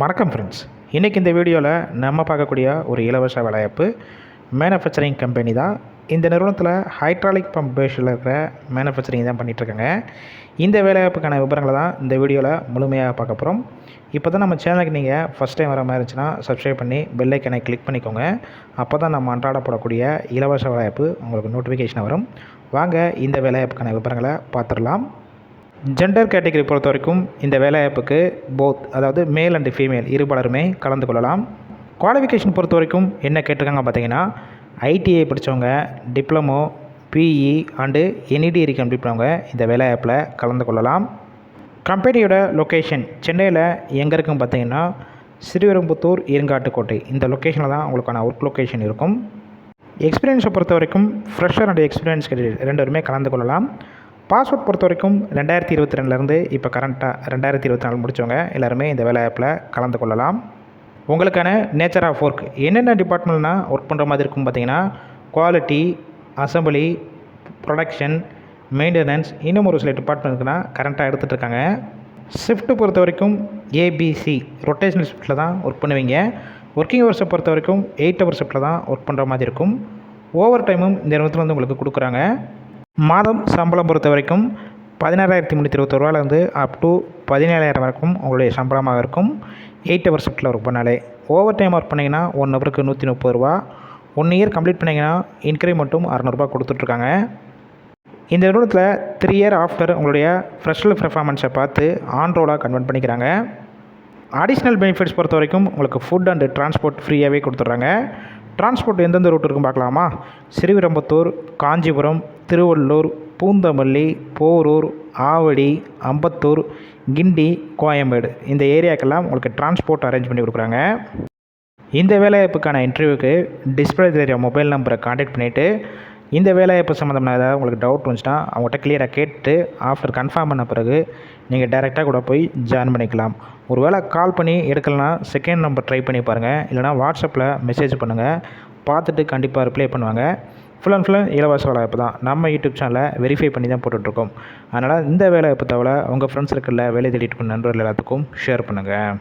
வணக்கம் ஃப்ரெண்ட்ஸ் இன்றைக்கி இந்த வீடியோவில் நம்ம பார்க்கக்கூடிய ஒரு இலவச வேலைவாய்ப்பு மேனுஃபேக்சரிங் கம்பெனி தான். இந்த நிறுவனத்தில் ஹைட்ராலிக் பம்ப் பேஸில் இருக்கிற மேனுஃபேக்சரிங் தான் பண்ணிகிட்ருக்காங்க இந்த வேலைவாய்ப்புக்கான விவரங்களை தான் இந்த வீடியோவில் முழுமையாக பார்க்க போகிறோம் இப்போ தான் நம்ம சேனலுக்கு நீங்கள் ஃபஸ்ட் டைம் வர மாதிரி இருந்துச்சுன்னா சப்ஸ்கிரைப் பண்ணி பெல்லைக்கனை கிளிக் பண்ணிக்கோங்க. அப்போ தான் நம்ம அன்றாட போடக்கூடிய இலவச வேலைவாய்ப்பு உங்களுக்கு நோட்டிஃபிகேஷன் வரும். வாங்க இந்த வேலைவாய்ப்புக்கான விவரங்களை பார்த்துடலாம். ஜெண்டர் கேட்டகரி பொறுத்த வரைக்கும் இந்த வேலைவாய்ப்புக்கு போத் அதாவது மேல் அண்டு ஃபீமேல் இருபலருமே கலந்து கொள்ளலாம். குவாலிஃபிகேஷன் பொறுத்த வரைக்கும் என்ன கேட்டிருக்காங்க பார்த்தீங்கன்னா ஐடிஐ படித்தவங்க டிப்ளமோ பிஇ அண்டு என்இடி இருக்க இந்த வேலைவாய்ப்பில் கலந்து கொள்ளலாம். கம்பெனியோட லொக்கேஷன் சென்னையில் எங்கே இருக்குன்னு பார்த்தீங்கன்னா ஸ்ரீவெரும்புத்தூர் இருங்காட்டுக்கோட்டை. இந்த லொக்கேஷனில் தான் உங்களுக்கான ஒர்க் லொக்கேஷன் இருக்கும். எக்ஸ்பீரியன்ஸை பொறுத்த வரைக்கும் ஃப்ரெஷர் அண்ட் எக்ஸ்பீரியன்ஸ் ரெண்டு பேருமே கலந்து கொள்ளலாம். பாஸ்போர்ட் பொறுத்த வரைக்கும் ரெண்டாயிரத்தி இருபத்தி ரெண்டுலேருந்து இப்போ கரண்ட்டாக ரெண்டாயிரத்தி இருபத்தி நாலு முடித்தவங்க எல்லாருமே இந்த வேலைவாய்ப்பில் கலந்து கொள்ளலாம். உங்களுக்கான நேச்சர் ஆஃப் ஒர்க் என்னென்ன டிபார்ட்மெண்ட்னா ஒர்க் பண்ணுற மாதிரி இருக்கும் பார்த்தீங்கன்னா குவாலிட்டி அசம்பிளி ப்ரொடக்ஷன் மெயின்டெனன்ஸ் இன்னும் ஒரு சில டிபார்ட்மெண்ட்டுக்குனா கரண்ட்டாக எடுத்துகிட்டு இருக்காங்க. ஷிஃப்ட்டு பொறுத்த வரைக்கும் ஏபிசி ரொட்டேஷனல் ஷிஃப்ட்டில் தான் ஒர்க் பண்ணுவீங்க. ஒர்க்கிங் ஹவர்ஸை பொறுத்த வரைக்கும் எயிட் ஹவர் ஷிஃப்ட்டில் தான் ஒர்க் பண்ணுற மாதிரி இருக்கும். ஓவர் டைமும் இந்த நிறுவனத்தில் வந்து உங்களுக்கு கொடுக்குறாங்க. மாதம் சம்பளம் பொறுத்த வரைக்கும் பதினாறாயிரத்தி முந்நூற்றி இருபத்தொருவாலேருந்து அப் டு பதினேழாயிரம் வரைக்கும் உங்களுடைய சம்பளமாக இருக்கும். எயிட் ஹவர் ஷிஃப்ட்டில் ஒர்க் பண்ணாலே. ஓவர் டைம் ஒர்க் பண்ணிங்கன்னா ஒன் ஹவருக்கு நூற்றி முப்பது ரூபா. ஒன் இயர் கம்ப்ளீட் பண்ணிங்கன்னா இன்க்ரிமெண்ட்டும் அறநூறுபா கொடுத்துட்ருக்காங்க. இந்த நிறுவனத்தில் த்ரீ இயர் ஆஃப்டர் உங்களுடைய ஃப்ரெஷல் பெர்ஃபார்மன்ஸை பார்த்து ஆன்ரோலாக கன்வெர்ட் பண்ணிக்கிறாங்க. அடிஷ்னல் பெனிஃபிட்ஸ் பொறுத்த வரைக்கும் உங்களுக்கு ஃபுட் அண்டு டிரான்ஸ்போர்ட் ஃப்ரீயாகவே கொடுத்துட்றாங்க. டிரான்ஸ்போர்ட் எந்தெந்த ரூட் இருக்குன்னு பார்க்கலாமா? ஸ்ரீவிரம்பத்தூர் காஞ்சிபுரம் திருவள்ளூர் பூந்தமல்லி போரூர் ஆவடி அம்பத்தூர் கிண்டி கோயம்பேடு. இந்த ஏரியாக்கெல்லாம் உங்களுக்கு டிரான்ஸ்போர்ட் அரேஞ்ச் பண்ணி கொடுக்குறாங்க. இந்த வேலைவாய்ப்புக்கான இன்டர்வியூக்கு டிஸ்பிளே தெரிய மொபைல் நம்பரை காண்டாக்ட் பண்ணிவிட்டு இந்த வேலைவாய்ப்பு சம்மந்தமான ஏதாவது உங்களுக்கு டவுட் வந்துச்சுன்னா அவங்ககிட்ட கிளியராக கேட்டு ஆஃப்டர் கன்ஃபார்ம் பண்ண பிறகு நீங்கள் டேரெக்டாக கூட போய் ஜாயின் பண்ணிக்கலாம். ஒரு வேளை கால் பண்ணி எடுக்கலனா செகண்ட் நம்பர் ட்ரை பண்ணி பாருங்கள் இல்லைனா வாட்ஸ்அப்பில் மெசேஜ் பண்ணுங்கள் பார்த்துட்டு கண்டிப்பாக ரிப்ளை பண்ணுவாங்க. ஃபுல் அண்ட் ஃபுல்லாக இலவச வேலைவாய்ப்பு தான். நம்ம யூடியூப் சேனலை வெரிஃபை பண்ணி தான் போட்டுட்ருக்கோம். அதனால் இந்த வேலைவாய்ப்பு தவிர உங்கள் ஃப்ரெண்ட்ஸ் இருக்கிற வேலை தேடிட்டு நண்பர்கள் எல்லாத்துக்கும் ஷேர் பண்ணுங்கள்